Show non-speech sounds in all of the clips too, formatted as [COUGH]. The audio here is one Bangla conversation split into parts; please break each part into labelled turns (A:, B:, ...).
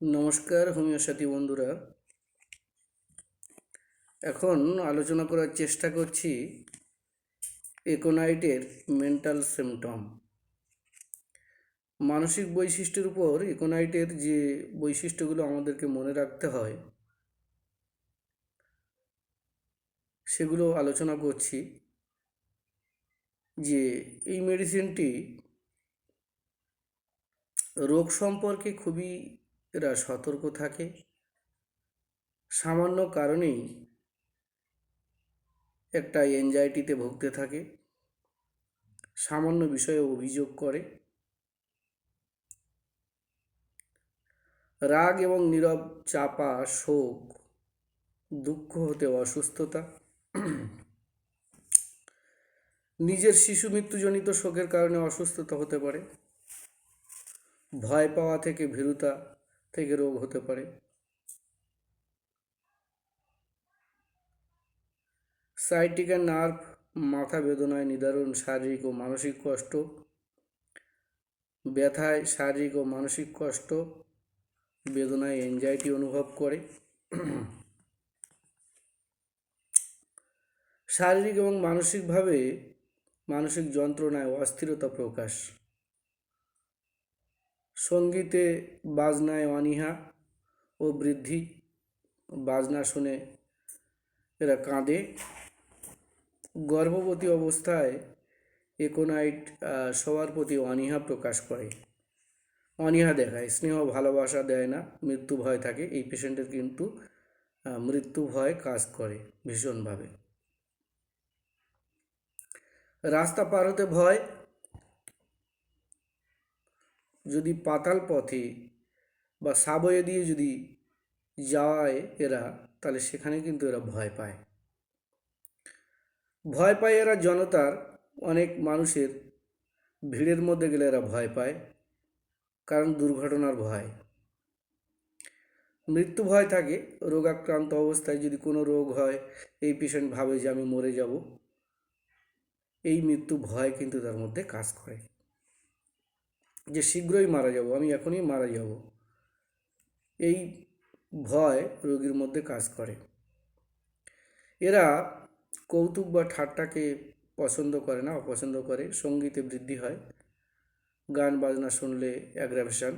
A: নমস্কার হোমিওসাথী বন্ধুরা। এখন আলোচনা করার চেষ্টা করছি একোনাইটের মেন্টাল সিমটম। মানসিক বৈশিষ্ট্যের উপর একোনাইটের যে বৈশিষ্ট্যগুলো আমাদেরকে মনে রাখতে হয়, সেগুলো আলোচনা করছি। যে এই মেডিসিনটি রোগ সম্পর্কে খুবই এরা সতর্ক থাকে। সামান্য কারণেই একটা এনজাইটিতে ভুগতে থাকে। সামান্য বিষয়ে অভিযোগ করে। রাগ এবং নীরব চাপা, শোক, দুঃখ হতে অসুস্থতা। নিজের শিশু মৃত্যুজনিত শোকের কারণে অসুস্থতা হতে পারে। ভয় পাওয়া থেকে ভীরুতা। থেকে রোগ হতে পারে। সাইটিকা নার্ভ মাথা বেদনায় নিদারুণ শারীরিক ও মানসিক কষ্ট। ব্যথায় শারীরিক ও মানসিক কষ্ট। বেদনায় এনজাইটি অনুভব করে। শারীরিক এবং মানসিকভাবে মানসিক যন্ত্রণায় অস্থিরতা প্রকাশ। সঙ্গীতে বাজনায় অনীহা ও বৃদ্ধি। বাজনা শুনে এরা কাঁদে। গর্ভবতী অবস্থায় একোনাইট সবার প্রতি অনীহা প্রকাশ করে। অনীহা দেখায়, স্নেহ, ভালোবাসা দেয় না, মৃত্যু ভয় থাকে। এই পেশেন্টের কিন্তু মৃত্যু ভয় কাজ করে ভীষণভাবে। রাস্তা পার হতে ভয় যদি পাতাল পথে বা সাবয়ে দিয়ে যদি যায় এরা, তাহলে সেখানে কিন্তু এরা ভয় পায়। ভয় পায় এরা জনতার, অনেক মানুষের ভিড়ের মধ্যে গেলে এরা ভয় পায়, কারণ দুর্ঘটনার ভয়। মৃত্যু ভয় থাকে, রোগাক্রান্ত অবস্থায় যদি কোনো রোগ হয়, এই পেশেন্ট ভাবে যে আমি মরে যাব, এই মৃত্যু ভয় কিন্তু তার মধ্যে কাজ করে। যে শীঘ্রই মারা যাব, আমি এখনই মারা যাব এই ভয় রোগীর মধ্যে কাজ করে। এরা কৌতুক বা ঠাট্টাকে পছন্দ করে না, অপছন্দ করে, সঙ্গীতে বৃদ্ধি হয়। গান বাজনা শুনলে অ্যাগ্রাভেশন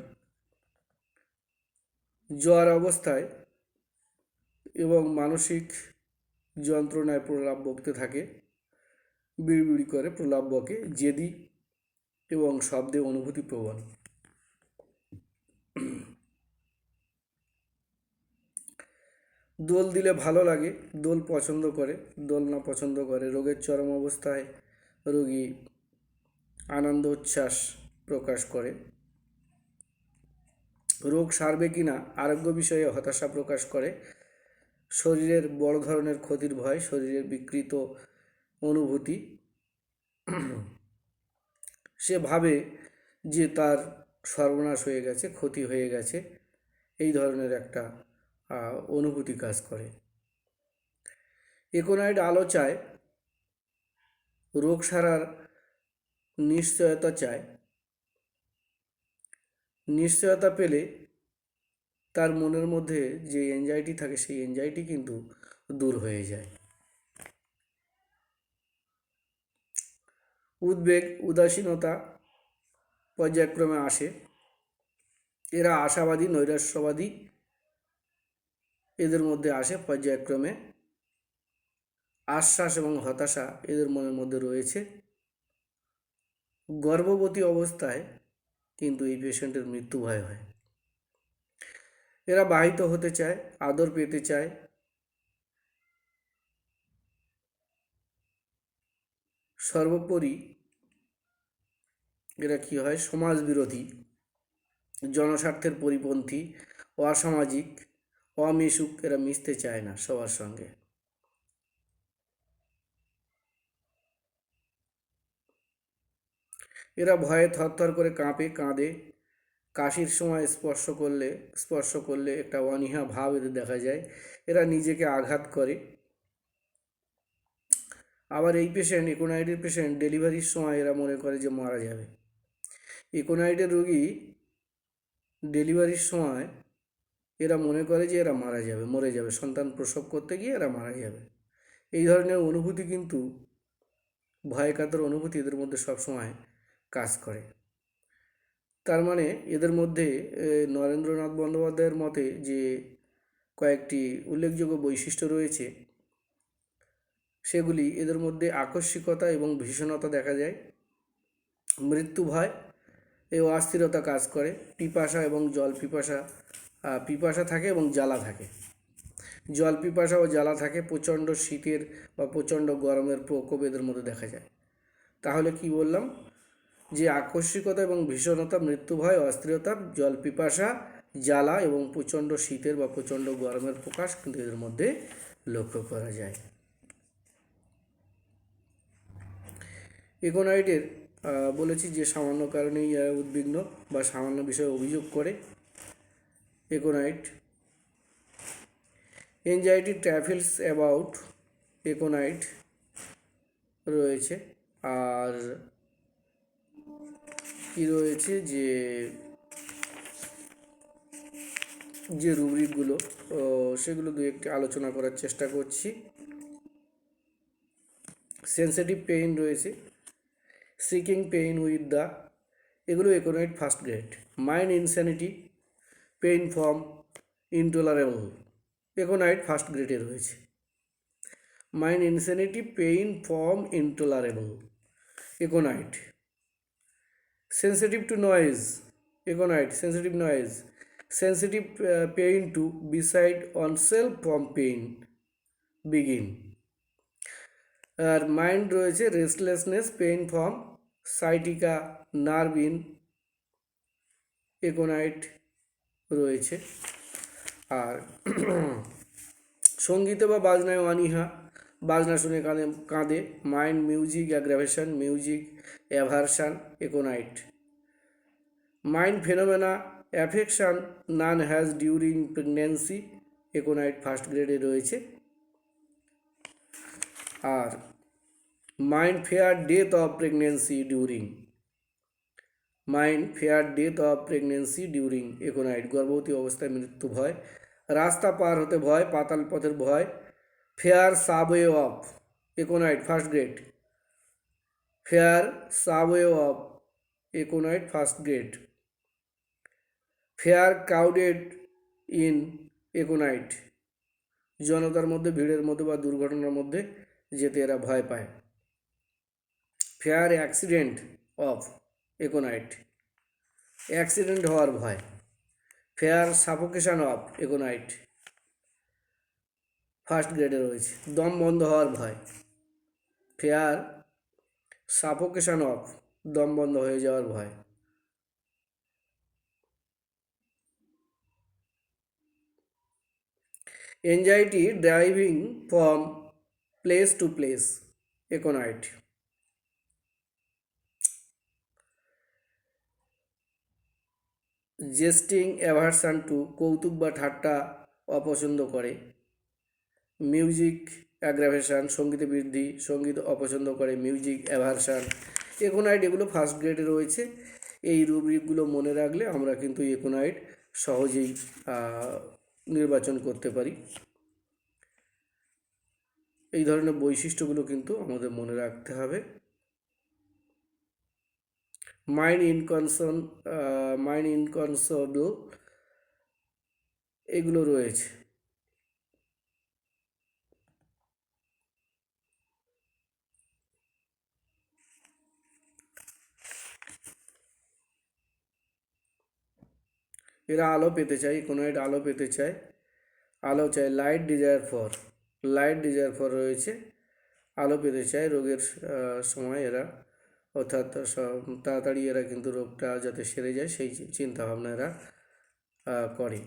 A: জ্বর অবস্থায় এবং মানসিক যন্ত্রণায় প্রলাপ বকতে থাকে। বিড়বিড়ি করে প্রলাপ বকে। জেদি এবং শব্দে অনুভূতি প্রবণ। দোল দিলে ভালো লাগে, দোল পছন্দ করে, দোল না পছন্দ করে, রোগের চরম অবস্থায় রোগী আনন্দ উচ্ছ্বাস প্রকাশ করে। রোগ সারবে কি না, আরোগ্য বিষয়ে হতাশা প্রকাশ করে। শরীরের বড় ধরনের ক্ষতির ভয়, শরীরের বিকৃত অনুভূতি। সে ভাবে যে তার সর্বনাশ হয়ে গেছে, ক্ষতি হয়ে গেছে, এই ধরনের একটা অনুভূতি কাজ করে। একোনাইড আলো চায় রোগ সারার নিশ্চয়তা চায়। নিশ্চয়তা পেলে তার মনের মধ্যে যে এনজাইটি থাকে, সেই এনজাইটি কিন্তু দূর হয়ে যায়। উদ্বেগ, উদাসীনতা পর্যায়ক্রমে আসে। এরা আশাবাদী, নৈরাশ্যবাদী এদের মধ্যে আসে। পর্যায়ক্রমে আশ্বাস এবং হতাশা এদের মনের মধ্যে রয়েছে। গর্ভবতী অবস্থায় কিন্তু এই পেশেন্টের মৃত্যু ভয় হয়। এরা বাহিত হতে চায়, আদর পেতে চায় সর্বোপরি এরা কি হয়? সমাজ বিরোধী জনস্বার্থের পরিপন্থী, অসামাজিক, অমিশুক এরা মিশতে চায় না সবার সঙ্গে। এরা ভয়ে থরথর করে কাঁপে, কাঁদে, কাশির সময় স্পর্শ করলে স্পর্শ করলে একটা অনীহা ভাব এদের দেখা যায়। এরা নিজেকে আঘাত করে। আবার এই পেশেন্ট ইকোনাইডের পেশেন্ট ডেলিভারির সময় এরা মনে করে যে মারা যাবে। ইকোনাইডের রোগী ডেলিভারির সময় এরা মনে করে যে এরা মারা যাবে, মরে যাবে। সন্তান প্রসব করতে গিয়ে এরা মারা যাবে। এই ধরনের অনুভূতি কিন্তু ভয় কাতর অনুভূতি এদের মধ্যে সবসময় কাজ করে। তার মানে এদের মধ্যে নরেন্দ্রনাথ বন্দ্যোপাধ্যায়ের মতে যে কয়েকটি উল্লেখযোগ্য বৈশিষ্ট্য রয়েছে সেগুলি এদের মধ্যে আকস্মিকতা এবং ভীষণতা দেখা যায়। মৃত্যু ভয় এই অস্থিরতা কাজ করে। পিপাসা এবং জল পিপাসা পিপাসা থাকে এবং জ্বালা থাকে। জল পিপাসা ও জ্বালা থাকে প্রচণ্ড শীতের বা প্রচণ্ড গরমের প্রকোপ এদের মধ্যে দেখা যায়। তাহলে কি বললাম? যে আকস্মিকতা এবং ভীষণতা, মৃত্যু ভয়, অস্থিরতা, জল পিপাসা, জ্বালা এবং প্রচণ্ড শীতের বা প্রচণ্ড গরমের প্রকাশ কিন্তু এদের মধ্যে লক্ষ্য করা যায়। ইকোনাইটের বলেছি যে সামান্য কারণেই উদ্বিগ্ন বা সামান্য বিষয়ে অভিযোগ করে। Aconite anxiety travels about aconite রয়েছে। আর কি রয়েছে যে যে রুবরিকগুলো সেগুলো দু একটি আলোচনা করার চেষ্টা করছি। সেন্সিটিভ পেইন রয়েছে। সিকিং পেইন উইথ দ্য এগুলো economic first grade mind insanity pain form intolerable aconite first গ্রেডে রয়েছে। Mind insanity pain form intolerable aconite sensitive to noise aconite sensitive noise sensitive pain to beside on self form pain begin আর মাইন্ড রয়েছে restlessness pain form sciatica nervine aconite রয়েছে। আর [CLEARS THROAT] সঙ্গীতে বা বাজনায় অনিহা, বাজনা শুনে কানে, কাঁদে mind music aggravation music aversion aconite mind phenomena affection none has during pregnancy aconite first গ্রেডে রয়েছে। আর mind fear death of pregnancy during mind fear death of pregnancy during aconite গর্ভবতী অবস্থায় মৃত্যু ভয়। রাস্তা পার হতে ভয়, পাতাল পথের ভয়। Fear subway of aconite first grade fear subway of aconite first grade fear crowded in aconite জনতার মধ্যে, ভিড়ের মধ্যে বা দুর্ঘটনার মধ্যে যেতে এরা ভয় পায়। Fear accident of aconite accident হওয়ার ভয়। Fear suffocation of aconite first গ্রেডে রয়েছে। দম বন্ধ হওয়ার ভয়। ফেয়ার সাফোকেশান অফ দম বন্ধ হয়ে যাওয়ার ভয়। Anxiety driving from place to place aconite jesting aversion to কৌতুক বা ঠাট্টা অপছন্দ করে। মিউজিক অ্যাগ্রাভেশান, সংগীত বৃদ্ধি, সংগীত অপছন্দ করে, মিউজিক অ্যাভারসান একোনাইট এগুলো ফার্স্ট গ্রেডে রয়েছে। এই রুব্রিকগুলো মনে রাখলে আমরা কিন্তু একোনাইট সহজেই নির্বাচন করতে পারি। এই ধরনের বৈশিষ্ট্যগুলো কিন্তু আমাদের মনে রাখতে হবে। মাইন্ড ইনকনসন মাইন্ড ইনকনসবল এগুলো রয়েছে। এরা আলো পেতে চায় কোনো একটা আলো পেতে চায়। আলো চায় light desire for light desire for রয়েছে। আলো পেতে চায় রোগের সময় এরা অর্থাৎ সব তাড়াতাড়ি এরা কিন্তু রোগটা যাতে সেরে যায় সেই চিন্তা ভাবনা এরা করে।